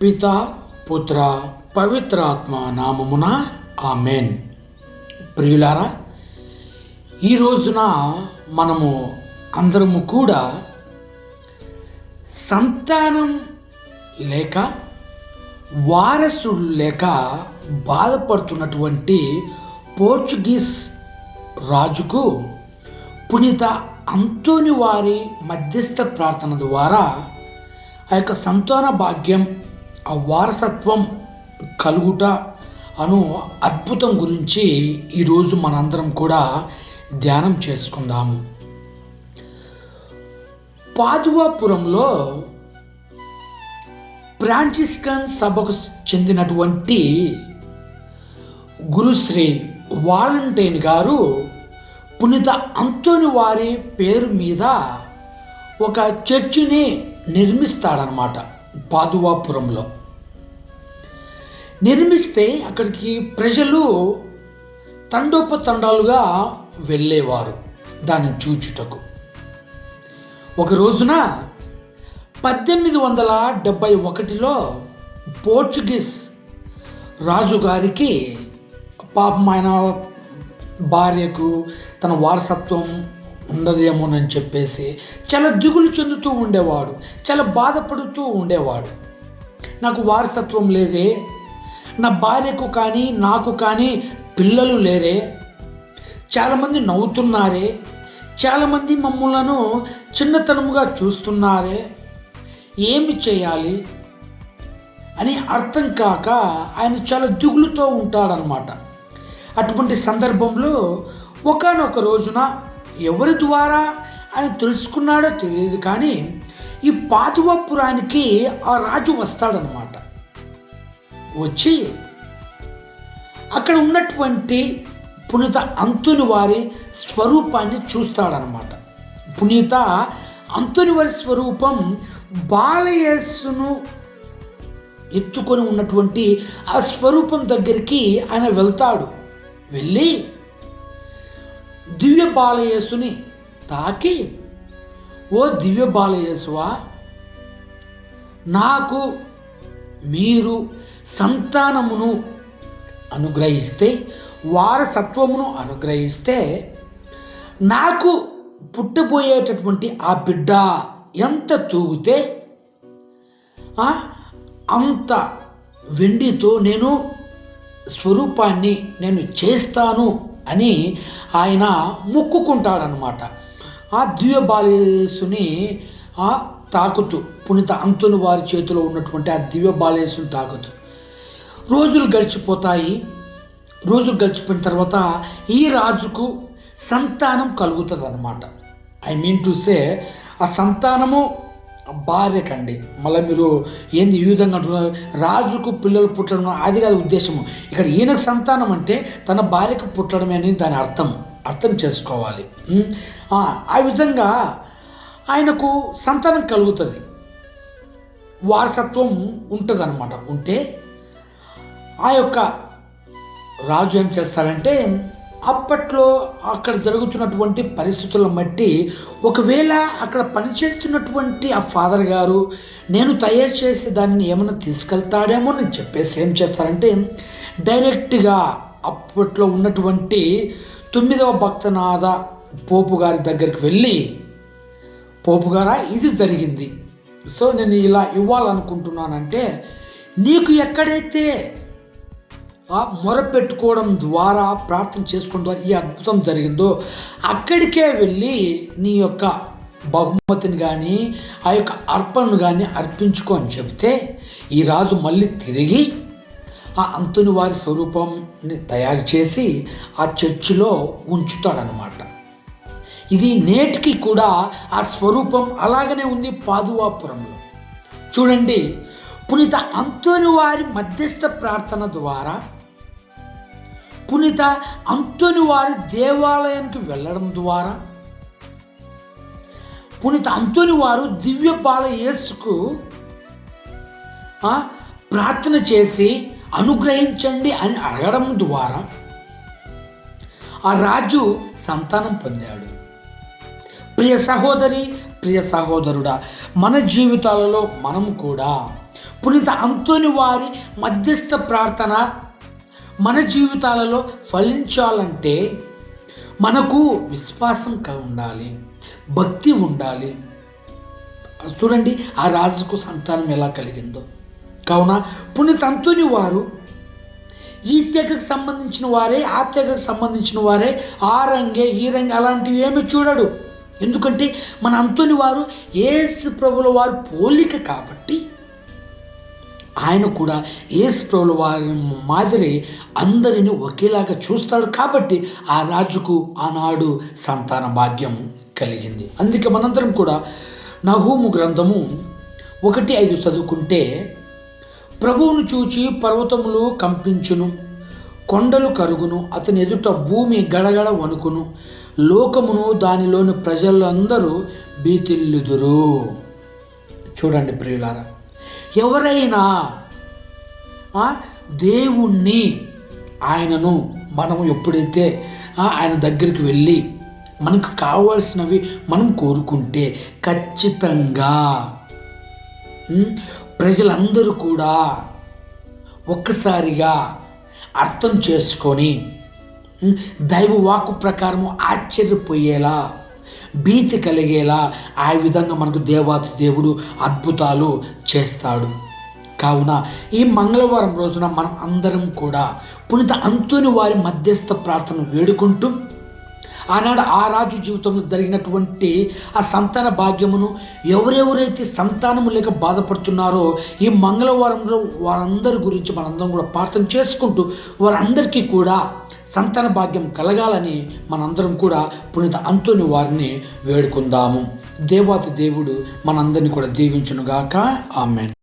పిత పుత్ర పవిత్రాత్మ నామమున ఆమెన్. ప్రియులారా ఈ రోజున మనము అందరము కూడా సంతానం లేక వారసుడు లేక బాధపడుతున్నటువంటి పోర్చుగీస్ రాజుకు పునీత అంతోని వారి మధ్యస్థ ప్రార్థన ద్వారా ఆ యొక్క సంతాన భాగ్యం ఆ వారసత్వం కలుగుట అను అద్భుతం గురించి ఈరోజు మనందరం కూడా ధ్యానం చేసుకుందాము. పాదువాపురంలో ఫ్రాంచిస్కన్ సభకు చెందినటువంటి గురుశ్రీ వాలంటైన్ గారు పునీత అంతోని వారి పేరు మీద ఒక చర్చిని నిర్మిస్తాడనమాట పాదువాపురంలో. నిర్మిస్తే అక్కడికి ప్రజలు తండోపతండాలుగా వెళ్ళేవారు దాన్ని చూచుటకు. ఒక రోజున పద్దెనిమిది వందల డెబ్భై ఒకటిలో పోర్చుగీస్ రాజుగారికి పాపం ఆయన భార్యకు తన వారసత్వం ఉండదేమోనని చెప్పేసి చాలా దిగులు చెందుతూ ఉండేవాడు చాలా బాధపడుతూ ఉండేవాడు. నాకు వారసత్వం లేదే నా భార్యకు కానీ నాకు కానీ పిల్లలు లేరే. చాలామంది నవ్వుతున్నారే. చాలామంది మమ్మలను చిన్నతనముగా చూస్తున్నారే. ఏమి చేయాలి? అని అర్థం కాక ఆయన చాలా దిగులుతో ఉంటాడనమాట అటువంటి సందర్భంలో ఒకనొక రోజున ఎవరి ద్వారా ఆయన తెలుసుకున్నాడో తెలియదు కానీ ఈ పాతువాపురానికి ఆ రాజు వస్తాడనమాట వచ్చి అక్కడ ఉన్నటువంటి పునీత అంతుని వారి స్వరూపాన్ని చూస్తాడనమాట పునీత అంతుని వారి స్వరూపం బాలయేసును ఎత్తుకొని ఉన్నటువంటి ఆ స్వరూపం దగ్గరికి ఆయన వెళ్తాడు. వెళ్ళి దివ్య బాలయేసుని తాకి ఓ దివ్య బాలయేసువా నాకు మీరు సంతానమును అనుగ్రహిస్తే వారసత్వమును అనుగ్రహిస్తే నాకు పుట్టబోయేటటువంటి ఆ బిడ్డ ఎంత తూగితే అంత వెండితో నేను స్వరూపాన్ని నేను చేస్తాను అని ఆయన మొక్కుకుంటాడనమాట ఆ దివ్య బాలేసుని ఆ తాకుతూ పునీత అంతుని వారి చేతిలో ఉన్నటువంటి ఆ దివ్య బాలేసుని తాకుతూ. రోజులు గడిచిపోతాయి. రోజులు గడిచిపోయిన తర్వాత ఈ రాజుకు సంతానం కలుగుతుంది అనమాట ఐ మీన్ టు సే ఆ సంతానము భార్యకండి మళ్ళీ మీరు ఏంది ఈ విధంగా అంటున్నారు? రాజుకు పిల్లలు పుట్టడం అది కాదు ఉద్దేశము. ఇక్కడ ఈయనకు సంతానం అంటే తన భార్యకు పుట్టడమే అని దాని అర్థం అర్థం చేసుకోవాలి. ఆ విధంగా ఆయనకు సంతానం కలుగుతుంది. వారసత్వం ఉంటుందన్నమాట. ఉంటే ఆ యొక్క రాజు ఏం చేస్తారంటే అప్పట్లో అక్కడ జరుగుతున్నటువంటి పరిస్థితులను బట్టి ఒకవేళ అక్కడ పనిచేస్తున్నటువంటి ఆ ఫాదర్ గారు నేను తయారు చేసి దాన్ని ఏమైనా తీసుకెళ్తాడేమో అని చెప్పేసి ఏం చేస్తారంటే డైరెక్ట్గా అప్పట్లో ఉన్నటువంటి తొమ్మిదవ భక్తనాథ పోపు గారి దగ్గరికి వెళ్ళి పోపు గారా? ఇది జరిగింది. సో నేను ఇలా ఇవ్వాలనుకుంటున్నానంటే నీకు ఎక్కడైతే ఆ మొరపెట్టుకోవడం ద్వారా ప్రార్థన చేసుకోవడం ద్వారా ఈ అద్భుతం జరిగిందో అక్కడికే వెళ్ళి నీ యొక్క బహుమతిని కానీ ఆ యొక్క అర్పణను కానీ అర్పించుకో అని చెబితే ఈ రాజు మళ్ళీ తిరిగి ఆ అంతుని వారి స్వరూపంని తయారు చేసి ఆ చర్చిలో ఉంచుతాడనమాట ఇది నేటికి కూడా ఆ స్వరూపం అలాగనే ఉంది పాదువాపురంలో. చూడండి పునీత అంతోని వారి మధ్యస్థ ప్రార్థన ద్వారా పునీత అంతోని వారి దేవాలయానికి వెళ్ళడం ద్వారా పునీత అంతోని వారు దివ్య బాల యేసుకు ప్రార్థన చేసి అనుగ్రహించండి అని అడగడం ద్వారా ఆ రాజు సంతానం పొందాడు. ప్రియ సహోదరి ప్రియ సహోదరుడా మన జీవితాలలో మనం కూడా పునీత అంతోని వారి మధ్యస్థ ప్రార్థన మన జీవితాలలో ఫలించాలంటే మనకు విశ్వాసం ఉండాలి భక్తి ఉండాలి. చూడండి ఆ రాజుకు సంతానం ఎలా కలిగిందో. కావున పునీత అంతుని వారు ఈ తెగకు సంబంధించిన వారే ఆ తెగకు సంబంధించిన వారే ఆ రంగే ఈ రంగే అలాంటివి ఏమి చూడడు. ఎందుకంటే మన అంతుని వారు ఏసు ప్రభుల వారు పోలిక కాబట్టి ఆయన కూడా ఏసు ప్రభుల వారి మాదిరి అందరిని ఒకేలాగా చూస్తాడు కాబట్టి ఆ రాజుకు ఆనాడు సంతాన భాగ్యం కలిగింది. అందుకే మనందరం కూడా నహూము గ్రంథము ఒకటి ఐదు చదువుకుంటే ప్రభువును చూచి పర్వతములు కంపించును. కొండలు కరుగును అతని ఎదుట భూమి గడగడ వణుకును. లోకమును దానిలోని ప్రజలందరూ భీతిల్లుదురు. చూడండి ప్రియులారా ఎవరైనా దేవుణ్ణి ఆయనను మనం ఎప్పుడైతే ఆయన దగ్గరికి వెళ్ళి మనకు కావాల్సినవి మనం కోరుకుంటే ఖచ్చితంగా ప్రజలందరూ కూడా ఒక్కసారిగా అర్థం చేసుకొని దైవ వాక్కు ప్రకారం ఆశ్చర్యపోయేలా భీతి కలిగేలా ఆ విధంగా మనకు దేవాతి దేవుడు అద్భుతాలు చేస్తాడు. కావున ఈ మంగళవారం రోజున మనం అందరం కూడా పునీత అంతుని వారి మధ్యస్థ ప్రార్థన వేడుకుంటూ ఆనాడు ఆ రాజు జీవితంలో జరిగినటువంటి ఆ సంతాన భాగ్యమును ఎవరెవరైతే సంతానము లేక బాధపడుతున్నారో ఈ మంగళవారంలో వారందరి గురించి మనందరం కూడా ప్రార్థన చేసుకుంటూ వారందరికీ కూడా సంతాన భాగ్యం కలగాలని మనందరం కూడా పునీత అంతుని వారిని వేడుకుందాము. దేవాతి దేవుడు మనందరినీ కూడా దీవించునుగాక. ఆమెన్.